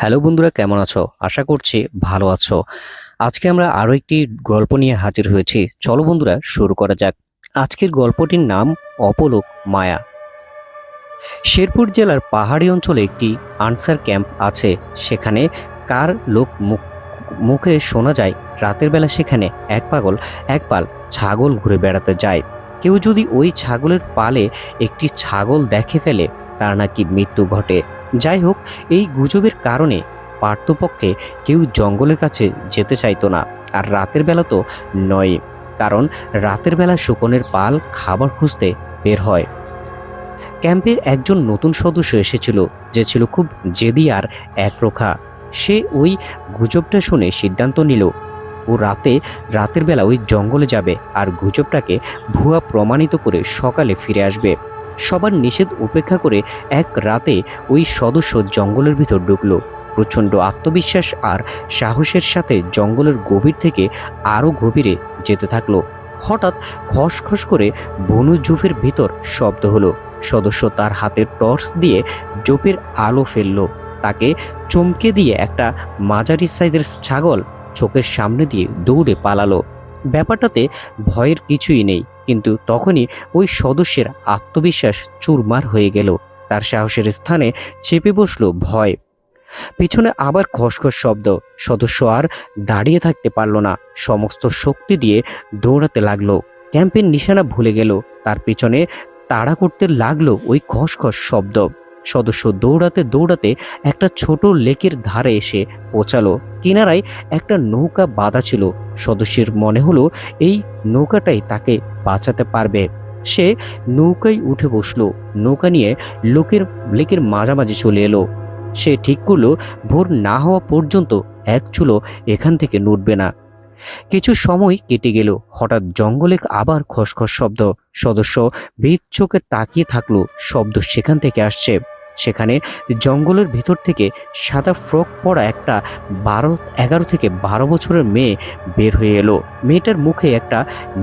Hello বন্ধুরা, কেমন আছো? আশা করছি ভালো আছো। আজকে আমরা আরও একটি গল্প নিয়ে হাজির হয়েছি। চলো বন্ধুরা, শুরু করা যাক। আজকের গল্পটির নাম অপলোক মায়া। শেরপুর জেলার পাহাড়ি অঞ্চলে একটি আনসার ক্যাম্প আছে। সেখানে কার লোক মুখ, মুখে শোনা যায়, রাতের বেলা সেখানে এক পাগল, এক পাল ছাগল ঘুরে বেড়াতে যায়। কেউ যদি ওই ছাগলের পালে একটি ছাগল দেখে ফেলে, তার নাকি মৃত্যু ঘটে। যাই হোক, এই গুজবের কারণে পার্থপক্ষে কেউ জঙ্গলের কাছে যেতে চাইতো না, আর রাতের বেলা তো নয়, কারণ রাতের বেলা শকুনের পাল খাবার খুঁজতে বের হয়। ক্যাম্পের একজন নতুন সদস্য এসেছিল, যে ছিল খুব জেদি আর একরোখা। সে ওই গুজবটা শুনে সিদ্ধান্ত নিল, ও রাতে, রাতের বেলা ওই জঙ্গলে যাবে আর গুজবটাকে ভুয়া প্রমাণিত করে সকালে ফিরে আসবে। সবার নিষেধ উপেক্ষা করে এক রাতে ওই সদস্য জঙ্গলের ভিতর ঢুকলো। প্রচণ্ড আত্মবিশ্বাস আর সাহসের সাথে জঙ্গলের গভীর থেকে আরও গভীরে যেতে থাকল। হঠাৎ খসখস করে বনু জুফের ভিতর শব্দ হলো। সদস্য তার হাতের টর্চ দিয়ে জোপের আলো ফেলল। তাকে চমকে দিয়ে একটা মাঝারি সাইজের ছাগল চোখের সামনে দিয়ে দৌড়ে পালালো। ব্যাপারটাতে ভয়ের কিছুই নেই। কিন্তু তখনই ওই সদস্যের আত্মবিশ্বাস চুরমার হয়ে গেল। তার সাহসের স্থানে চেপে বসল ভয়। পিছনে আবার খসখস শব্দ। সদস্য আর দাঁড়িয়ে থাকতে পারল না। সমস্ত শক্তি দিয়ে দৌড়াতে লাগল। ক্যাম্পের নিশানা ভুলে গেল। তার পিছনে তাড়া করতে লাগল ওই খসখস শব্দ। সদস্য দৌড়াতে দৌড়াতে একটা ছোট লেকের ধারে এসে পৌঁছালো। কিনারায় একটা নৌকা বাঁধা ছিল। সদস্যের মনে হলো এই নৌকাটাই তাকে বাঁচাতে পারবে। সে নৌকায় উঠে বসল। নৌকা নিয়ে লোকের, লেকের মাঝামাঝি চলে এলো। সে ঠিক করল, ভোর না হওয়া পর্যন্ত এক চুলো এখান থেকে নড়বে না। কিছু সময় কেটে গেল। হঠাৎ জঙ্গলে আবার খসখস শব্দ। সদস্য বীর চোখে তাকিয়ে থাকল। শব্দ সেখান থেকে আসছে। সেখানে জঙ্গলের ভিতর থেকে সাদা ফ্রক পরা একটা বারো, এগারো থেকে বারো বছরের মেয়ে বের হয়ে এলো। মেয়েটার মুখে একটা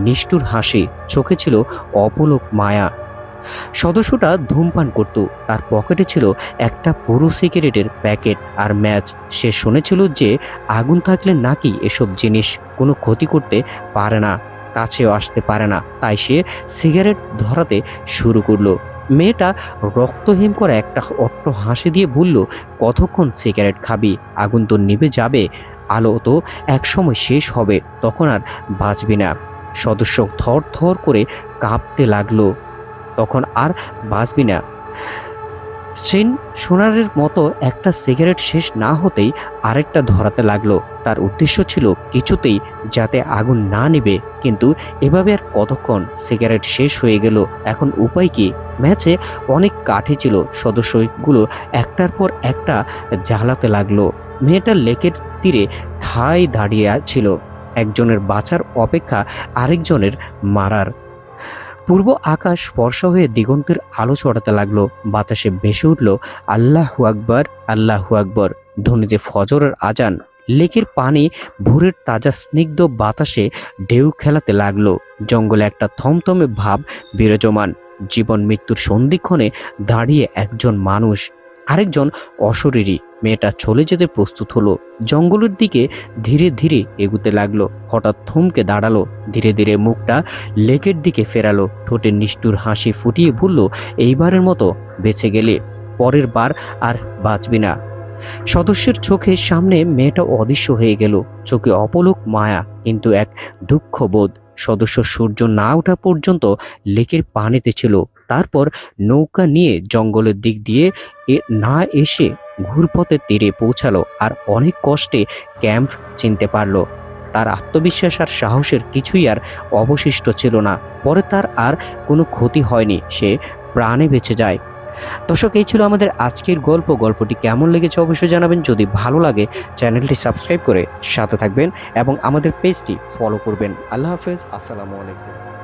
নিষ্ঠুর হাসি, চোখে ছিল অপলোক মায়া। সদস্যটা ধূমপান করত। তার পকেটে ছিল একটা পুরো সিগারেটের প্যাকেট আর ম্যাচ। সে শুনেছিল যে আগুন থাকলে নাকি এসব জিনিস কোনো ক্ষতি করতে পারে না, কাছেও আসতে পারে না। তাই সে সিগারেট ধরাতে শুরু করল। মেয়েটা রক্তহীন করে একটা অট্ট হাসি দিয়ে বলল, কতক্ষণ সিগারেট খাবি? আগুন তো নিভে যাবে। আলো তো একসময় শেষ হবে, তখন আর বাঁচবি না। সদস্য থর থর করে কাঁপতে লাগল, তখন আর বাঁচবি না। সেন সোনারের মতো একটা সিগারেট শেষ না হতেই আরেকটা ধরাতে লাগল। তার উদ্দেশ্য ছিল কিছুতেই যাতে আগুন না নেবে, কিন্তু এভাবে আর কতক্ষণ সিগারেট শেষ হয়ে গেল? এখন উপায় কি? ম্যাচে অনেক কাঠি ছিল, সদস্যগুলো একটার পর একটা জ্বালাতে লাগল। মেয়েটা লেকের তীরে ঠাই দাঁড়িয়ে ছিল। একজনের বাঁচার অপেক্ষা আরেকজনের মারার পূর্ব আকাশ স্পর্শ হয়ে দিগন্তের আলো ছড়াতে লাগল। বাতাসে ভেসে উঠল, আল্লাহ আকবর, আল্লাহু আকবর। ধ্বনিতে ফজরের আজান, লেকের পানি ভোরের তাজা স্নিগ্ধ বাতাসে ঢেউ খেলাতে লাগল। জঙ্গলে একটা থমথমে ভাব বিরাজমান। জীবন মৃত্যুর সন্ধিক্ষণে দাঁড়িয়ে একজন মানুষ আরেকজন অশরীরী মেয়েটা চলে যেতে প্রস্তুত হলো। জঙ্গলের দিকে ধীরে ধীরে এগুতে লাগল। হঠাৎ থমকে দাঁড়াল। ধীরে ধীরে মুখটা লেকের দিকে ফেরালো। ঠোঁটে নিষ্ঠুর হাসি ফুটিয়ে বলল, এইবারের মতো বেঁচে গেলে পরের বার আর বাঁচবি না। সদস্যের চোখের সামনে মেয়েটা অদৃশ্য হয়ে গেল। চোখে অপলোক মায়া, কিন্তু এক দুঃখবোধ। সদস্য সূর্য না ওঠা পর্যন্ত লেকের পানিতে ছিল। তারপর নৌকা নিয়ে জঙ্গলের দিক দিয়ে না এসে ঘুরপথের তীরে পৌঁছালো আর অনেক কষ্টে ক্যাম্প চিনতে পারল। তার আত্মবিশ্বাস আর সাহসের কিছুই আর অবশিষ্ট ছিল না। পরে তার আর কোনো ক্ষতি হয়নি, সে প্রাণে বেঁচে যায়। দর্শক, এই ছিল আমাদের আজকের গল্প। গল্পটি কেমন লেগেছে অবশ্যই জানাবেন। যদি ভালো লাগে, চ্যানেলটি সাবস্ক্রাইব করে সাথে থাকবেন এবং আমাদের পেজটি ফলো করবেন। আল্লাহ হাফেজ। আসসালামু আলাইকুম।